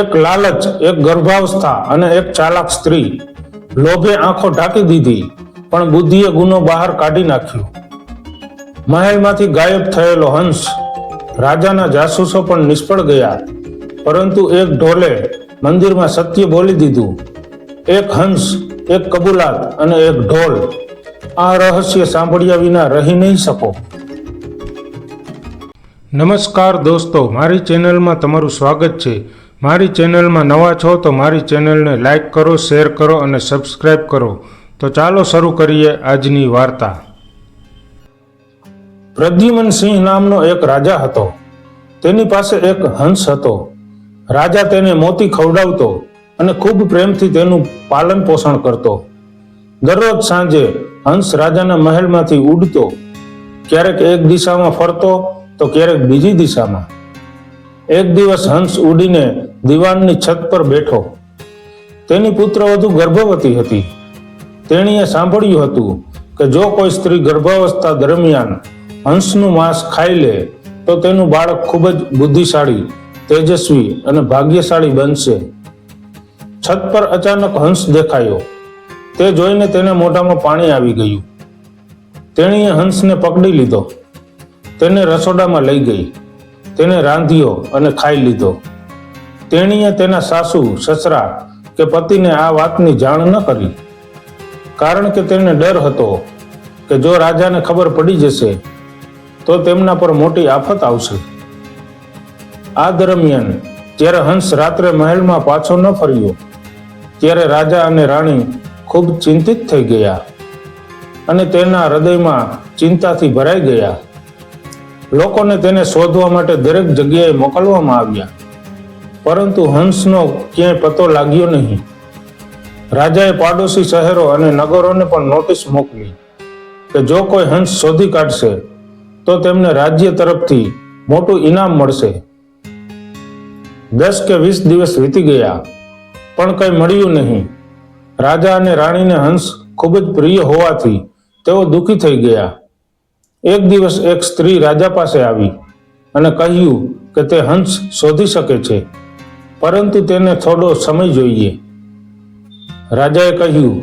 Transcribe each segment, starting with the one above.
એક લાલચ, એક ગર્ભાવસ્થા અને એક ચાલાક સ્ત્રી. લોભે આંખો ઢાંકી દીધી, પણ બુદ્ધિએ ગુનો બહાર કાઢી નાખ્યો. મહેલમાંથી ગાયબ થયેલો હંસ રાજાના જાસૂસો પણ નિષ્ફળ ગયા. પરંતુ એક ઢોલે મંદિરમાં સત્ય બોલી દીધું. એક હંસ, એક કબૂલાત અને એક ઢોલ. આ રહસ્ય સાંભળ્યા વિના રહી નહીં શકો. નમસ્કાર દોસ્તો, મારી ચેનલમાં તમારું સ્વાગત છે. મારી ચેનલમાં નવા છો તો મારી ચેનલને લાઇક કરો, શેર કરો અને સબસ્ક્રાઇબ કરો. તો ચાલો શરૂ કરીએ આજની વાર્તા. પ્રદ્યુમન સિંહ નામનો એક રાજા હતો. તેની પાસે એક હંસ હતો. રાજા તેને મોતી ખવડાવતો અને ખૂબ પ્રેમથી તેનું પાલન પોષણ કરતો. દરરોજ સાંજે હંસ રાજાના મહેલમાંથી ઉડતો. ક્યારેક એક દિશામાં ફરતો તો ક્યારેક બીજી દિશામાં એક દિવસ હંસ ઉડીને દીવાનની છત પર બેઠો. તેની પુત્રવધુ ગર્ભવતી હતી. તેણીએ સાંભળ્યું હતું કે જો કોઈ સ્ત્રી ગર્ભાવસ્થા દરમિયાન હંસનું માંસ ખાઈ લે, તો તેનું બાળક ખૂબ જ બુદ્ધિશાળી, તેજસ્વી અને ભાગ્યશાળી બનશે. છત પર અચાનક હંસ દેખાયો. તે જોઈને તેના મોઢામાં પાણી આવી ગયું. તેણીએ હંસને પકડી લીધો. તેને રસોડામાં લઈ ગઈ. તેને રાંધ્યો અને ખાઈ લીધો. તેણીએ તેના સાસુ, સસરા કે પતિને આ વાતની જાણ ન કરી. કારણ કે તેને ડર હતો કે જો રાજાને ખબર પડી જશે, તો તેમના પર મોટી આફત આવશે. આ દરમિયાન, જ્યારે હંસ રાત્રે મહેલમાં પાછો ન ફર્યો, ત્યારે રાજા અને રાણી ખૂબ ચિંતિત થઈ ગયા અને તેના હૃદયમાં ચિંતાથી ભરાઈ ગયા. લોકોને તેને શોધવા માટે દરેક જગ્યાએ મોકલવામાં આવ્યા. પરંતુ હંસનો ક્યાંય પતો લાગ્યો નહીં. રાજાએ પાડોશી શહેરો અને નગરોને પણ નોટિસ મોકલી કે જો કોઈ હંસ શોધી કાઢશે, તો તેમને રાજ્ય તરફથી મોટું ઇનામ મળશે. દસ કે વીસ દિવસ વીતી ગયા, પણ કંઈ મળ્યું નહીં. રાજા અને રાણીને હંસ ખૂબ જ પ્રિય હોવાથી તેઓ દુઃખી થઈ ગયા. એક દિવસ એક સ્ત્રી રાજા પાસે આવી અને કહ્યું કે તે હંસ શોધી શકે છે, પરંતુ તેને થોડો સમય જોઈએ. રાજાએ કહ્યું,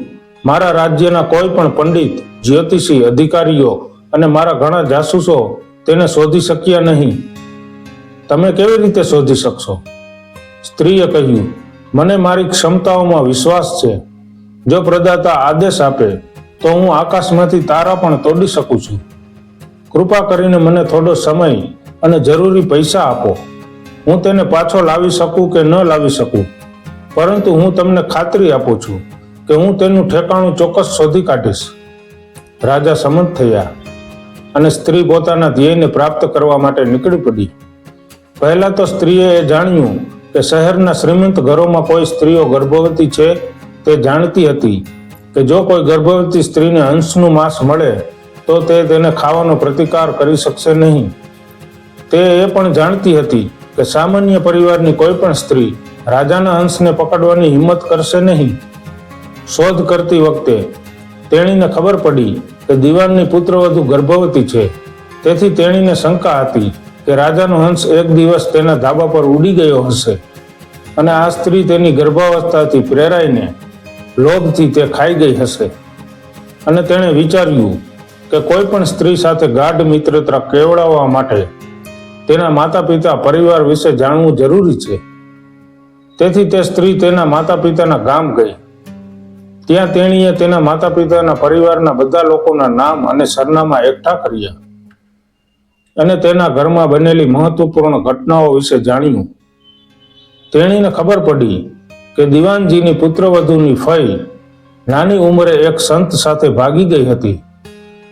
મારા રાજ્યના કોઈ પણ પંડિત, જ્યોતિષી, અધિકારીઓ અને મારા ઘણા જાસૂસો તેને શોધી શક્યા નહીં. તમે કેવી રીતે શોધી શકશો? સ્ત્રીએ કહ્યું, મને મારી ક્ષમતાઓમાં વિશ્વાસ છે. જો પ્રદાતા આદેશ આપે, તો હું આકાશમાંથી તારા પણ તોડી શકું છું. કૃપા કરીને મને થોડો સમય અને જરૂરી પૈસા આપો. હું તેને પાછો લાવી શકું કે ન લાવી શકું? પરંતુ હું તમને ખાતરી આપું છું કે હું તેનું ઠેકાણું ચોક્કસ શોધી કાઢીશ. રાજા સમંત થયા અને સ્ત્રી પોતાના ધ્યેયને પ્રાપ્ત કરવા માટે નીકળી પડી. પહેલાં તો સ્ત્રીએ એ જાણ્યું કે શહેરના શ્રીમંત ઘરોમાં કોઈ સ્ત્રીઓ ગર્ભવતી છે તે જાણતી હતી કે જો કોઈ ગર્ભવતી સ્ત્રીને હંસનું માંસ મળે તો તે તેને ખાવાનો પ્રતિકાર કરી શકશે નહીં. તે એ પણ જાણતી હતી કે સામાન્ય પરિવારની કોઈ પણ સ્ત્રી રાજાના હંસને પકડવાની હિંમત કરશે નહીં. શોધ કરતી વખતે તેણીને ખબર પડી કે દીવાનની પુત્રવધુ ગર્ભવતી છે. તેથી તેણીને શંકા હતી કે રાજાનો હંસ એક દિવસ તેના ધાબા પર ઉડી ગયો હશે અને આ સ્ત્રી તેની ગર્ભાવસ્થાથી પ્રેરાઈને લોભથી તે ખાઈ ગઈ હશે. અને તેણે વિચાર્યું કે કોઈ પણ સ્ત્રી સાથે ગાઢ મિત્રતા કેવડાવવા માટે તેના માતા પિતા પરિવાર વિશે જાણવું જરૂરી છે. તેથી તે સ્ત્રી તેના માતા પિતાના ગામ ગઈ. ત્યાં તેણીએ તેના માતા પિતાના પરિવારના બધા લોકોના નામ અને સરનામા એકઠા કર્યા. અને તેના ઘરમાં બનેલી મહત્વપૂર્ણ ઘટનાઓ વિશે જાણ્યું. તેણીને ખબર પડી કે દિવાનજીની પુત્રવધુની ફઈ નાની ઉંમરે એક સંત સાથે ભાગી ગઈ હતી.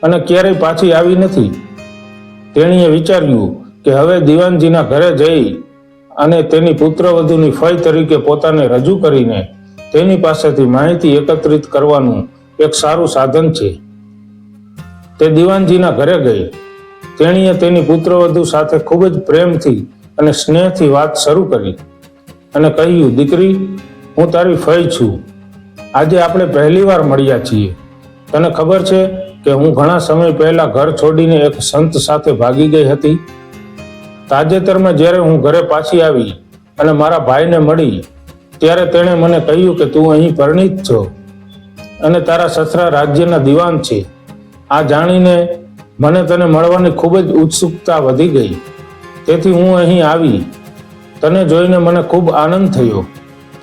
અને ક્યારેય પાછી આવી નથી. તેણીએ વિચાર્યું કે હવે દિવાનજીના ઘરે જઈ અને તેની પુત્રવધુની ફઈ તરીકે પોતાને રજૂ કરીને તેની પાસેથી માહિતી એકત્રિત કરવાનું એક સારું સાધન છે. તે દિવાનજીના ઘરે ગઈ. તેણીએ તેની પુત્રવધુ સાથે ખૂબ જ પ્રેમથી અને સ્નેહથી વાત શરૂ કરી અને કહ્યું, દીકરી, હું તારી ફઈ છું. આજે આપણે પહેલીવાર મળ્યા છીએ. તને ખબર છે કે હું ઘણા સમય પહેલા ઘર છોડીને એક સંત સાથે ભાગી ગઈ હતી. તાજેતરમાં જ્યારે હું ઘરે પાછી આવી અને મારા ભાઈને મળી, ત્યારે તેણે મને કહ્યું કે તું અહીં પરિણીત છો અને તારા સસરા રાજ્યના દિવાન છે. આ જાણીને મને તને મળવાની ખૂબ જ ઉત્સુકતા વધી ગઈ. તેથી હું અહીં આવી. તને જોઈને મને ખૂબ આનંદ થયો.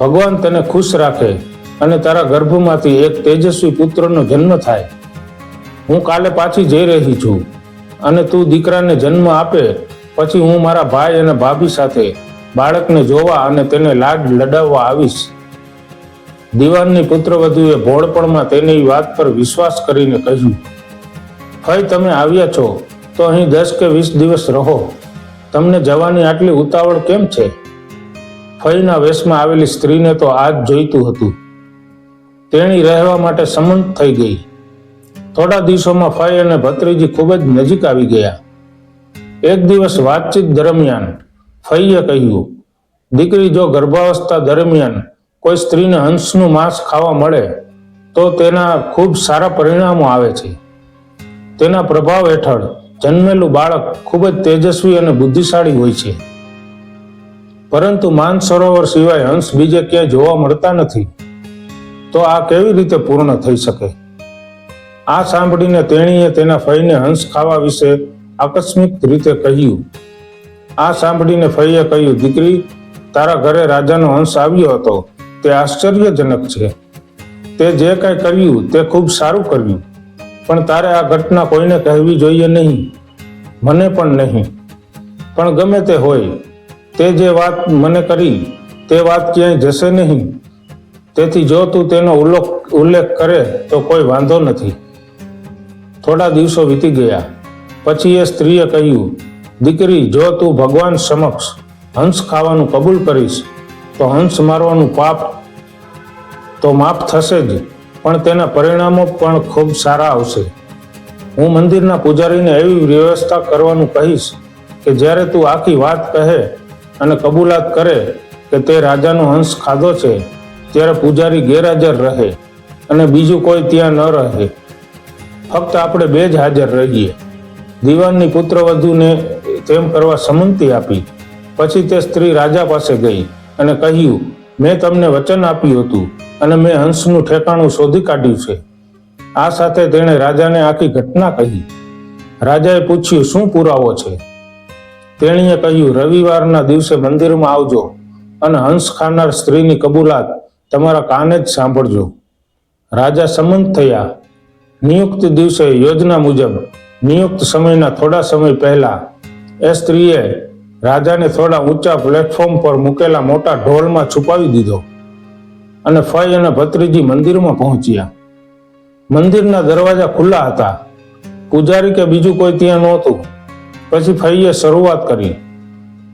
ભગવાન તને ખુશ રાખે અને તારા ગર્ભમાંથી એક તેજસ્વી પુત્રનો જન્મ થાય. હું કાલે પાછી જઈ રહી છું. અને તું દીકરાને જન્મ આપે, પછી હું મારા ભાઈ અને ભાભી સાથે બાળકને જોવા અને તેને લાડ લડાવવા આવીશ. દિવાનની પુત્રવધુએ ભોળપણમાં તેની વાત પર વિશ્વાસ કરીને કહ્યું ફઈ તમે આવ્યા છો, તો અહીં દસ કે વીસ દિવસ રહો. તમને જવાની આટલી ઉતાવળ કેમ છે? ફઈના વેશમાં આવેલી સ્ત્રીને તો આ જ જોઈતું હતું. તેણી રહેવા માટે સમંત થઈ ગઈ. થોડા દિવસોમાં ફઈ અને ભત્રીજી ખૂબ જ નજીક આવી ગયા. એક દિવસ વાતચીત દરમિયાન ફઈએ કહ્યું, દીકરી, જો ગર્ભાવસ્થા દરમિયાન કોઈ સ્ત્રીને હંસનું માંસ ખાવા મળે, તો તેના ખૂબ સારા પરિણામો આવે છે. તેના પ્રભાવ હેઠળ જન્મેલું બાળક ખૂબ જ તેજસ્વી અને બુદ્ધિશાળી હોય છે. પરંતુ માનસરોવર સિવાય હંસ બીજે ક્યાંય જોવા મળતા નથી. તો આ કેવી રીતે પૂર્ણ થઈ શકે? આ સાંભળીને તેણીએ તેના ફઈને હંસ ખાવા વિશે આકસ્મિક રીતે કહ્યું. આ સાંભળીને ફઈએ કહ્યું, દીકરી, તારા ઘરે રાજાનો હંસ આવ્યો હતો. તે આશ્ચર્યજનક છે. તે જે કાંઈ કર્યું, તે ખૂબ સારું કર્યું. પણ તારે આ ઘટના કોઈને કહેવી જોઈએ નહીં. મને પણ નહીં. પણ ગમે તે હોય, તે જે વાત મને કરી, તે વાત ક્યાંય જશે નહીં. તેથી જો તું તેનો ઉલ્લેખ ઉલ્લેખ કરે, તો કોઈ વાંધો નથી. થોડા દિવસો વીતી ગયા. પછી એ સ્ત્રીએ કહ્યું, દીકરી, જો તું ભગવાન સમક્ષ હંસ ખાવાનું કબૂલ કરીશ, તો હંસ મારવાનું પાપ તો માફ થશે જ, પણ તેના પરિણામો પણ ખૂબ સારા આવશે. હું મંદિરના પૂજારીને એવી વ્યવસ્થા કરવાનું કહીશ કે જ્યારે તું આખી વાત કહે અને કબૂલાત કરે કે તે રાજાનો હંસ ખાધો છે, ત્યારે પૂજારી ગેરહાજર રહે અને બીજું કોઈ ત્યાં ન રહે. ફક્ત આપણે બે જ હાજર રહીએ. દીવાનની પુત્રવધુને તેમ કરવા સંમતિ આપી. પછી તે સ્ત્રી રાજા પાસે ગઈ અને કહ્યું, મેં તમને વચન આપ્યું હતું અને મેં હંસનું ઠેકાણું શોધી કાઢ્યું છે. આ સાથે તેણે રાજાને આખી ઘટના કહી. રાજાએ પૂછ્યું, શું પુરાવો છે? તેણીએ કહ્યું, રવિવારના દિવસે મંદિરમાં આવજો અને હંસ ખાનાર સ્ત્રીની કબૂલાત તમારા કાને જ સાંભળજો. રાજા સંમત થયા નિયુક્ત દિવસે યોજના મુજબ નિયુક્ત સમયના થોડા સમય પહેલા એ સ્ત્રીએ રાજાને થોડા ઊંચા પ્લેટફોર્મ પર મૂકેલા મોટા ઢોલમાં છુપાવી દીધો અને ફઈ અને ભત્રીજી મંદિરમાં પહોંચ્યા. મંદિરના દરવાજા ખુલ્લા હતા. પૂજારી કે બીજું કોઈ ત્યાં નહોતું. પછી ફઈએ શરૂઆત કરી.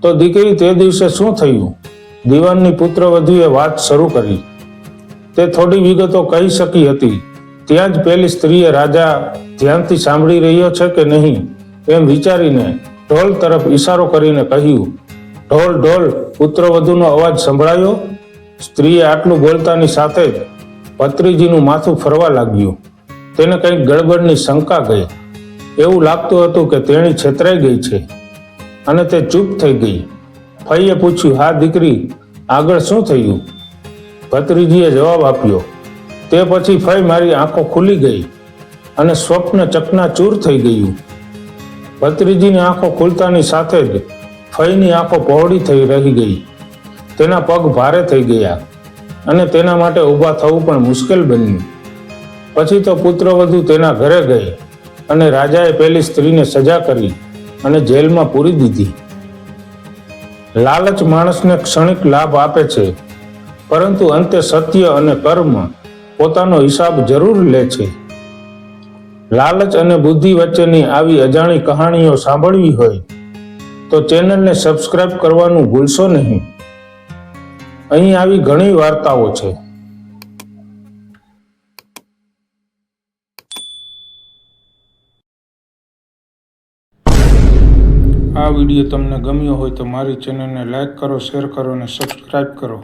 તો દીકરી તે દિવસે શું થયું? દીવાનની પુત્રવધુએ વાત શરૂ કરી. તે થોડી વિગતો કહી શકી હતી. ત્યાં જ પેલી સ્ત્રીએ રાજા ધ્યાનથી સાંભળી રહ્યો છે કે નહીં એમ વિચારીને ઢોલ તરફ ઈશારો કરીને કહ્યું, ઢોલ ઢોલ, પુત્રવધુનો અવાજ સંભળાયો? સ્ત્રીએ આટલું બોલતાની સાથે જ ભત્રીજીનું માથું ફરવા લાગ્યું. તેને કંઈક ગડબડની શંકા ગઈ. એવું લાગતું હતું કે તેણી છેતરાઈ ગઈ છે અને તે ચૂપ થઈ ગઈ. ફઈએ પૂછ્યું, હા, દીકરી, આગળ શું થયું? ભત્રીજીએ જવાબ આપ્યો તે પછી ફઈ મારી આંખો ખુલી ગઈ અને સ્વપ્ન ચકનાચૂર થઈ ગયું. ભત્રીજીની આંખો ખુલતાની સાથે જ ફઈની આંખો પહોળી થઈ રહી ગઈ. તેના પગ ભારે થઈ ગયા અને તેના માટે ઊભા થવું પણ મુશ્કેલ બન્યું. પછી તો પુત્રવધુ તેના ઘરે ગઈ અને રાજાએ પેલી સ્ત્રીને સજા કરી અને જેલમાં પૂરી દીધી. લાલચ માણસને ક્ષણિક લાભ આપે છે, પરંતુ અંતે સત્ય અને કર્મ પોતાનો હિસાબ જરૂર લે છે. લાલચ અને બુદ્ધિ વચ્ચેની આવી અજાણી કહાણીઓ સાંભળવી હોય, તો ચેનલને સબસ્ક્રાઇબ કરવાનું ભૂલશો નહીં. અહીં આવી ઘણી વાર્તાઓ છે. આ વીડિયો તમને ગમ્યો હોય તો મારી ચેનલને લાઈક કરો, શેર કરો અને સબસ્ક્રાઇબ કરો.